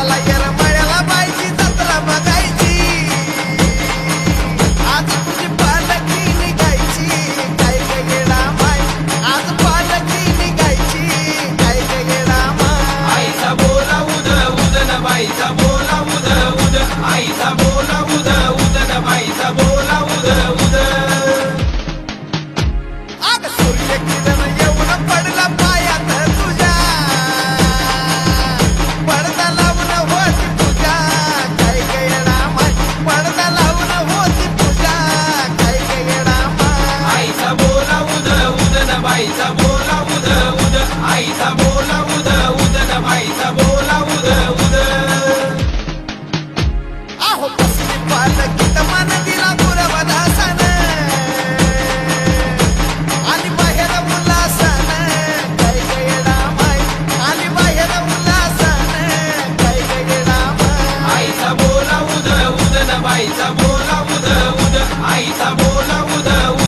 चला येर मळ्याला बायची जत्रा बघायची. आज तुझी पालखी निघायची काय काय गेला माय. आज पालखी निघायची काय काय गेला माय. आईचा बोला उद उदन बाईचा बोला उद उद. आईचा बोला उद उदन बाईचा बोला उद उद. आग सूर्य किरण आईचा बोला उद उद. आईचा बोला उद उद आईचा बोला उद उद. आहो कसली पालक मन दिला पुरवला सन आणि बाहेर मुला सन काही काही रामाय आणि बाहेर मुला आईचा बोला उद उद आईचा बोला उद